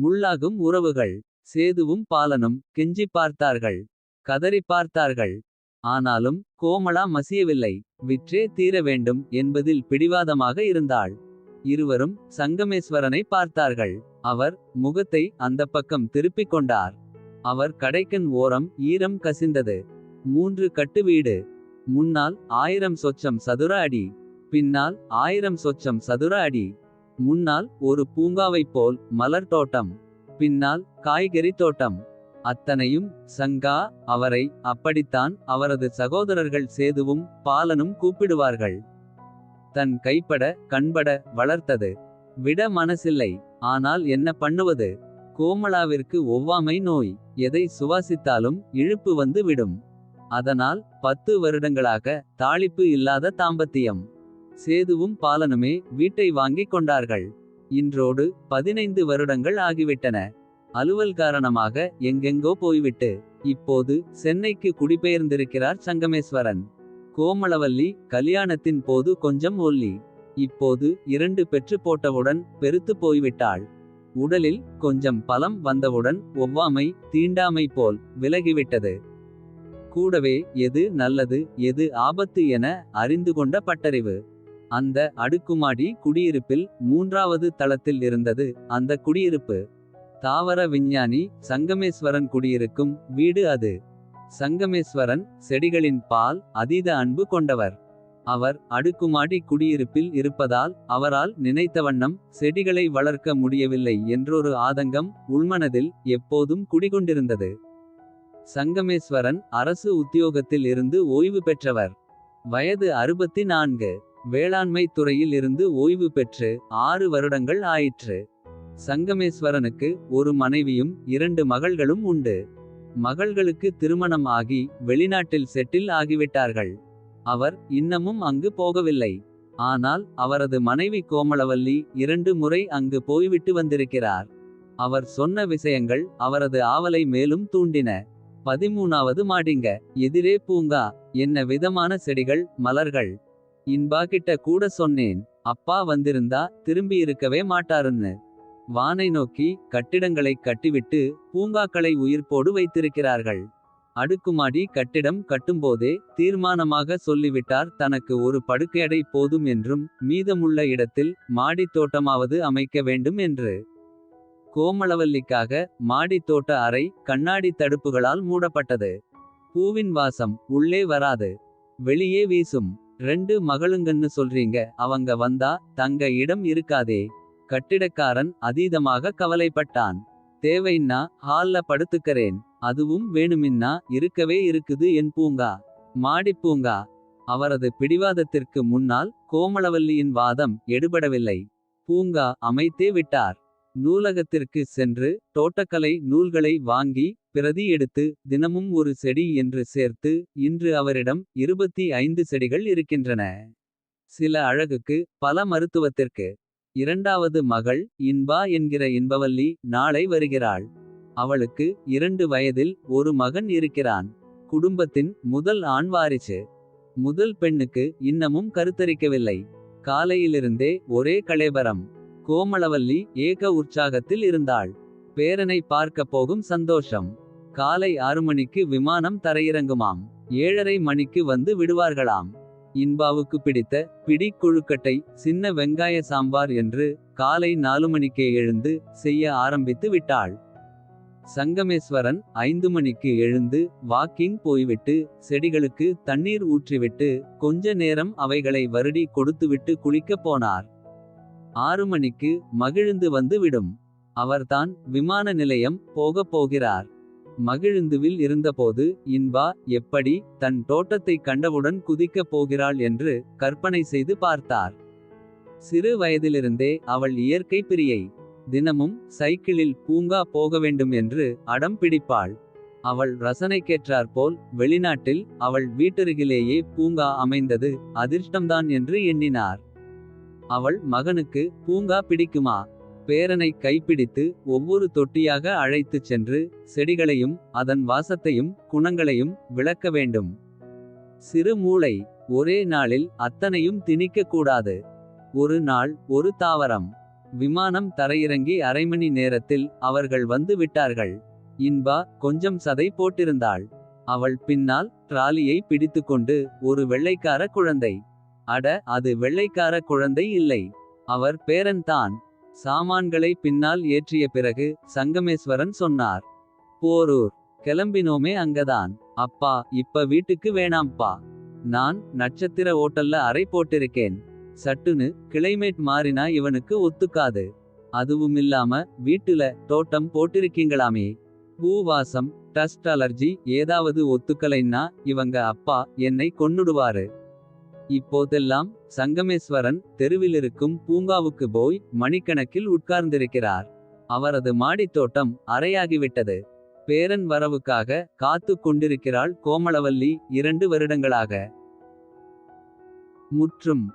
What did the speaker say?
முள்ளாகும் உறவுகள் சேதுவும் பாலனும் கெஞ்சிப் பார்த்தார்கள். கதறிப் பார்த்தார்கள். ஆனாலும் கோமளா மசியவில்லை. விற்றே தீர வேண்டும் என்பதில் பிடிவாதமாக இருந்தாள். இருவரும் சங்கமேஸ்வரனை பார்த்தார்கள். அவர் முகத்தை அந்தப் பக்கம் திருப்பிக் கொண்டார். அவர் கடைக்கன் ஓரம் ஈரம் கசிந்தது. மூன்று கட்டு வீடு. முன்னால் ஆயிரம் சொச்சம் சதுர அடி. பின்னால் ஆயிரம் சொச்சம் சதுர அடி. முன்னால் ஒரு பூங்காவைப் போல் மலர் தோட்டம். பின்னால் காய்கறி தோட்டம். அத்தனையும் சங்கா அவரை அப்படித்தான் அவரது சகோதரர்கள் சேதுவும் பாலனும் கூப்பிடுவார்கள். தன் கைப்பட கண்பட வளர்த்தது. விட மனசில்லை ஆனால் என்ன பண்ணுவது. கோமளாவிற்கு ஒவ்வாமை நோய் எதை சுவாசித்தாலும் இழுப்பு வந்து விடும். அதனால் பத்து வருடங்களாக தாளிப்பு இல்லாத தாம்பத்தியம். சேதுவும் பாலனுமே வீட்டை வாங்கிக் கொண்டார்கள். இன்றோடு பதினைந்து வருடங்கள் ஆகிவிட்டன. அலுவல் காரணமாக எங்கெங்கோ போய்விட்டு. இப்போது சென்னைக்கு குடிபெயர்ந்திருக்கிறார் சங்கமேஸ்வரன். கோமளவல்லி கல்யாணத்தின் போது கொஞ்சம் ஒல்லி. இப்போது இரண்டு பெற்று போட்டவுடன் பெருத்து போய்விட்டாள். உடலில் கொஞ்சம் பலம் வந்தவுடன் ஒவ்வாமை தீண்டாமை போல் விலகிவிட்டது. கூடவே எது நல்லது எது ஆபத்து என அறிந்து கொண்ட பட்டறிவு. அந்த அடுக்குமாடி குடியிருப்பில் மூன்றாவது தளத்தில் இருந்தது அந்த குடியிருப்பு. தாவர விஞ்ஞானி சங்கமேஸ்வரன் குடியிருக்கும் வீடு அது. சங்கமேஸ்வரன் செடிகளின் பால் அதீத அன்பு கொண்டவர். அவர் அடுக்குமாடி குடியிருப்பில் இருப்பதால் அவரால் நினைத்தவண்ணம் செடிகளை வளர்க்க முடியவில்லை என்றொரு ஆதங்கம் உள்மனதில் எப்போதும் குடிகொண்டிருந்தது. சங்கமேஸ்வரன் அரசு உத்தியோகத்தில் இருந்து ஓய்வு பெற்றவர். வயது அறுபத்தி நான்கு வேளாண்மை துறையில் இருந்து ஓய்வு பெற்று ஆறு வருடங்கள் ஆயிற்று. சங்கமேஸ்வரனுக்கு ஒரு மனைவியும் இரண்டு மகள்களும் உண்டு. மகள்களுக்கு திருமணம் ஆகி வெளிநாட்டில் செட்டில் ஆகிவிட்டார்கள். அவர் இன்னமும் அங்கு போகவில்லை. ஆனால் அவரது மனைவி கோமளவல்லி இரண்டு முறை அங்கு போய்விட்டு வந்திருக்கிறார். அவர் சொன்ன விஷயங்கள் அவரது ஆவலை மேலும் தூண்டின. பதிமூனாவது மாடிங்க எதிரே பூங்கா என்ன விதமான செடிகள் மலர்கள். இன்பாகிட்ட கூட சொன்னேன் அப்பா வந்திருந்தா திரும்பியிருக்கவே மாட்டாருன்னு. வானை நோக்கி கட்டிடங்களைக் கட்டிவிட்டு பூங்காக்களை உயிர்ப்போடு வைத்திருக்கிறார்கள். அடுக்குமாடி கட்டிடம் கட்டும்போதே தீர்மானமாக சொல்லிவிட்டார் தனக்கு ஒரு படுக்கையடை போதும் என்றும். மீதமுள்ள இடத்தில் மாடித் தோட்டமாவது அமைக்க வேண்டும் என்று. கோமளவல்லிக்காக மாடித் தோட்ட அறை கண்ணாடி தடுப்புகளால் மூடப்பட்டது. பூவின் வாசம் உள்ளே வராது. வெளியே வீசும் ரெண்டு மகளுங்கன்னு சொல்றீங்க அவங்க வந்தா தங்க இடம் இருக்காதே. கட்டிடக்காரன் அதீதமாக கவலைப்பட்டான். தேவைன்னா ஹால்ல படுத்துக்கறேன் அதுவும் வேணுமின்னா இருக்கவே இருக்குது என் பூங்கா. மாடிப்பூங்கா அவரது பிடிவாதத்திற்கு முன்னால் கோமளவல்லியின் வாதம் எடுபடவில்லை. பூங்கா அமைத்தே விட்டார். நூலகத்திற்கு சென்று தோட்டக்கலை நூல்களை வாங்கி பிரதி எடுத்து தினமும் ஒரு செடி என்று சேர்த்து. இன்று அவரிடம் இருபத்தி ஐந்து செடிகள் இருக்கின்றன. சில அழகுக்கு பல மருத்துவத்திற்கு. இரண்டாவது மகள் இன்பா என்கிற இன்பவல்லி நாளை வருகிறாள். அவளுக்கு இரண்டு வயதில் ஒரு மகன் இருக்கிறான். குடும்பத்தின் முதல் ஆண் வாரிசு. முதல் பெண்ணுக்கு இன்னமும் கருத்தரிக்கவில்லை. காலையிலிருந்தே ஒரே களேபரம். கோமளவல்லி ஏக உற்சாகத்தில் இருந்தாள். பேரனை பார்க்க போகும் சந்தோஷம். காலை ஆறு மணிக்கு விமானம் தரையிறங்குமாம். ஏழரை மணிக்கு வந்து விடுவார்களாம். இன்பாவுக்கு பிடித்த பிடி கொழுக்கட்டை சின்ன வெங்காய சாம்பார் என்று. காலை நாலு மணிக்கே எழுந்து செய்ய ஆரம்பித்து விட்டாள். சங்கமேஸ்வரன் ஐந்து மணிக்கு எழுந்து வாக்கிங் போய்விட்டு. செடிகளுக்கு தண்ணீர் ஊற்றிவிட்டு கொஞ்ச நேரம் அவைகளை வருடி கொடுத்துவிட்டு குளிக்கப் போனார். ஆறு மணிக்கு மகிழுந்து வந்து விடும். அவர்தான் விமான நிலையம் போகப் போகிறார். மகிழுந்துவில் இருந்தபோது இன்பா எப்படி தன் தோட்டத்தைக் கண்டவுடன் குதிக்கப் போகிறாள் என்று கற்பனை செய்து பார்த்தார். சிறு வயதிலிருந்தே அவள் இயற்கை பிரியை. தினமும் சைக்கிளில் பூங்கா போக வேண்டும் என்று அடம் பிடிப்பாள். அவள் ரசனைக்கேற்றாற்போல் வெளிநாட்டில் அவள் வீட்டருகிலேயே பூங்கா அமைந்தது அதிர்ஷ்டம்தான் என்று எண்ணினார். அவள் மகனுக்கு பூங்கா பிடிக்குமா. பேரனை கைப்பிடித்து ஒவ்வொரு தொட்டியாக அழைத்துச் சென்று. செடிகளையும் அதன் வாசத்தையும் குணங்களையும் விளக்க வேண்டும். சிறு மூளை ஒரே நாளில் அத்தனையும் திணிக்கக் கூடாது. ஒரு நாள் ஒரு தாவரம் விமானம் தரையிறங்கி அரைமணி நேரத்தில் அவர்கள் வந்து விட்டார்கள். இன்பா கொஞ்சம் சதை போட்டிருந்தாள். அவள் பின்னால் டிராலியை பிடித்துக்கொண்டு ஒரு வெள்ளைக்கார குழந்தை. அட அது வெள்ளைக்கார குழந்தை இல்லை. அவர் பேரன் தான். சாமான்களை பின்னால் ஏற்றிய பிறகு சங்கமேஸ்வரன் சொன்னார். போரூர் கிளம்பினோமே அங்கதான். அப்பா இப்ப வீட்டுக்கு வேணாம்ப்பா நான் நட்சத்திர ஓட்டல்ல அறை போட்டிருக்கேன். சட்டுன்னு கிளைமேட் மாறினா இவனுக்கு ஒத்துக்காது. அதுவுமில்லாம வீட்டுல தோட்டம் போட்டிருக்கீங்களாமே. பூவாசம் டஸ்ட் அலர்ஜி ஏதாவது ஒத்துக்கலைன்னா இவங்க அப்பா என்னை கொன்னுடுவாரு. இப்போதெல்லாம் சங்கமேஸ்வரன் தெருவிலிருக்கும் பூங்காவுக்கு போய் மணிக்கணக்கில் உட்கார்ந்திருக்கிறார். அவரது மாடித்தோட்டம் அறையாகிவிட்டது. பேரன் வரவுக்காக காத்துக் கொண்டிருக்கிறாள் கோமளவல்லி இரண்டு வருடங்களாக. முற்றும்.